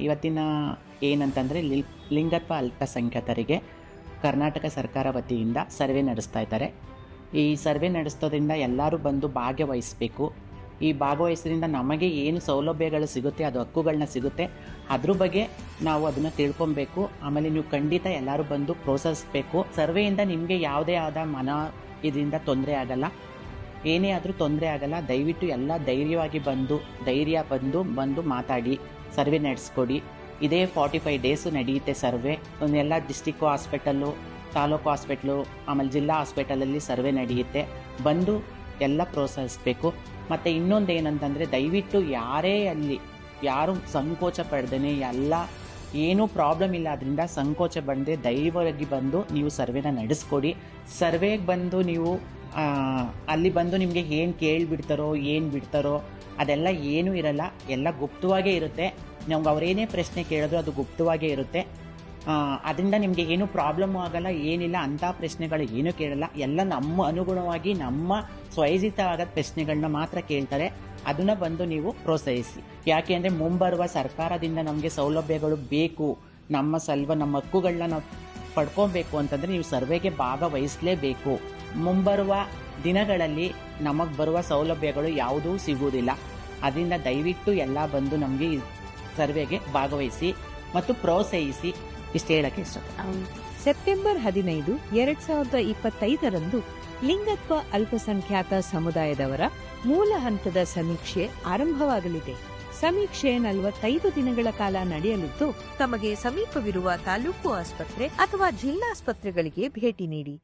ಇವತ್ತಿನ ಏನಂತಂದರೆ ಲಿ ಲಿಂಗತ್ವ ಅಲ್ಪಸಂಖ್ಯಾತರಿಗೆ ಕರ್ನಾಟಕ ಸರ್ಕಾರ ವತಿಯಿಂದ ಸರ್ವೆ ನಡೆಸ್ತಾ ಇದ್ದಾರೆ. ಈ ಸರ್ವೆ ನಡೆಸೋದ್ರಿಂದ ಎಲ್ಲರೂ ಬಂದು ಭಾಗವಹಿಸಬೇಕು ಈ ಭಾಗವಹಿಸೋದ್ರಿಂದ ನಮಗೆ ಏನು ಸೌಲಭ್ಯಗಳು ಸಿಗುತ್ತೆ, ಅದು ಹಕ್ಕುಗಳನ್ನ ಸಿಗುತ್ತೆ. ಅದ್ರ ಬಗ್ಗೆ ನಾವು ಅದನ್ನು ತಿಳ್ಕೊಬೇಕು. ಆಮೇಲೆ ನೀವು ಖಂಡಿತ ಎಲ್ಲರೂ ಬಂದು ಪ್ರೋತ್ಸಾಹಿಸಬೇಕು. ಸರ್ವೆಯಿಂದ ನಿಮಗೆ ಯಾವುದೇ ಆದ ಮನ ಇದರಿಂದ ತೊಂದರೆ ಆಗಲ್ಲ. ಏನೇ ಆದರೂ ತೊಂದರೆ ಆಗಲ್ಲ. ದಯವಿಟ್ಟು ಎಲ್ಲ ಧೈರ್ಯವಾಗಿ ಬಂದು, ಧೈರ್ಯ ಬಂದು ಬಂದು ಮಾತಾಡಿ. ಸರ್ವೆ ನಡೆಸ್ಕೊಡಿ. ಇದೇ ಫಾರ್ಟಿ ಫೈವ್ ಡೇಸು ನಡೆಯುತ್ತೆ ಸರ್ವೆ. ಎಲ್ಲ ಡಿಸ್ಟಿಕ್ ಹಾಸ್ಪಿಟಲ್ಲು ತಾಲೂಕು ಹಾಸ್ಪಿಟ್ಲು ಆಮೇಲೆ ಜಿಲ್ಲಾ ಹಾಸ್ಪಿಟಲಲ್ಲಿ ಸರ್ವೆ ನಡೆಯುತ್ತೆ. ಬಂದು ಎಲ್ಲ ಪ್ರೋತ್ಸಾಹಿಸಬೇಕು ಮತ್ತು ಇನ್ನೊಂದು ಏನಂತಂದರೆ ದಯವಿಟ್ಟು ಯಾರೇ ಅಲ್ಲಿ ಯಾರು ಸಂಕೋಚ ಪಡ್ದೇ ಎಲ್ಲ ಏನೂ ಪ್ರಾಬ್ಲಮ್ ಇಲ್ಲ ಅದರಿಂದ ಸಂಕೋಚ ಬಂದೆ ದೈವಾಗಿ ಬಂದು ನೀವು ಸರ್ವೆನ ನಡೆಸ್ಕೊಡಿ. ಸರ್ವೆಗೆ ಬಂದು ನೀವು ಅಲ್ಲಿ ಬಂದು ನಿಮಗೆ ಏನು ಕೇಳಿಬಿಡ್ತಾರೋ, ಏನು ಬಿಡ್ತಾರೋ ಅದೆಲ್ಲ ಏನೂ ಇರಲ್ಲ. ಎಲ್ಲ ಗುಪ್ತವಾಗೇ ಇರುತ್ತೆ. ನಮ್ಗೆ ಅವರೇನೇ ಪ್ರಶ್ನೆ ಕೇಳಿದ್ರು ಅದು ಗುಪ್ತವಾಗೇ ಇರುತ್ತೆ. ಅದರಿಂದ ನಿಮಗೆ ಏನೂ ಪ್ರಾಬ್ಲಮ್ಮು ಆಗಲ್ಲ, ಏನಿಲ್ಲ ಅಂಥ ಪ್ರಶ್ನೆಗಳು ಏನೂ ಕೇಳಲ್ಲ. ಎಲ್ಲ ನಮ್ಮ ಅನುಗುಣವಾಗಿ ನಮ್ಮ ಸ್ವಯಜಿತವಾದ ಪ್ರಶ್ನೆಗಳನ್ನ ಮಾತ್ರ ಕೇಳ್ತಾರೆ. ಅದನ್ನು ಬಂದು ನೀವು ಪ್ರೋತ್ಸಾಹಿಸಿ. ಯಾಕೆ ಅಂದರೆ ಮುಂಬರುವ ಸರ್ಕಾರದಿಂದ ನಮಗೆ ಸೌಲಭ್ಯಗಳು ಬೇಕು. ನಮ್ಮ ಸಲ್ವ, ನಮ್ಮ ಹಕ್ಕುಗಳನ್ನ ನಾವು ಪಡ್ಕೊಬೇಕು ಅಂತಂದರೆ ನೀವು ಸರ್ವೆಗೆ ಭಾಗವಹಿಸಲೇಬೇಕು. ಮುಂಬರುವ ದಿನಗಳಲ್ಲಿ ನಮಗೆ ಬರುವ ಸೌಲಭ್ಯಗಳು ಯಾವುದೂ ಸಿಗುವುದಿಲ್ಲ. ಅದರಿಂದ ದಯವಿಟ್ಟು ಎಲ್ಲ ಬಂದು ನಮಗೆ ಈ ಸರ್ವೆಗೆ ಭಾಗವಹಿಸಿ ಮತ್ತು ಪ್ರೋತ್ಸಾಹಿಸಿ ಇಷ್ಟು ಹೇಳಕ್ಕೆ ಇಷ್ಟಪಡ್ತೀನಿ. ಸೆಪ್ಟೆಂಬರ್ ಹದಿನೈದು, ಎರಡ್ ಸಾವಿರದ ಇಪ್ಪತ್ತೈದರಂದು ಲಿಂಗತ್ವ ಅಲ್ಪಸಂಖ್ಯಾತ ಸಮುದಾಯದವರ ಮೂಲ ಹಂತದ ಸಮೀಕ್ಷೆ ಆರಂಭವಾಗಲಿದೆ. ಸಮೀಕ್ಷೆ ನಲವತ್ತೈದು ದಿನಗಳ ಕಾಲ ನಡೆಯಲಿದ್ದು, ತಮಗೆ ಸಮೀಪವಿರುವ ತಾಲೂಕು ಆಸ್ಪತ್ರೆ ಅಥವಾ ಜಿಲ್ಲಾಸ್ಪತ್ರೆಗಳಿಗೆ ಭೇಟಿ ನೀಡಿ.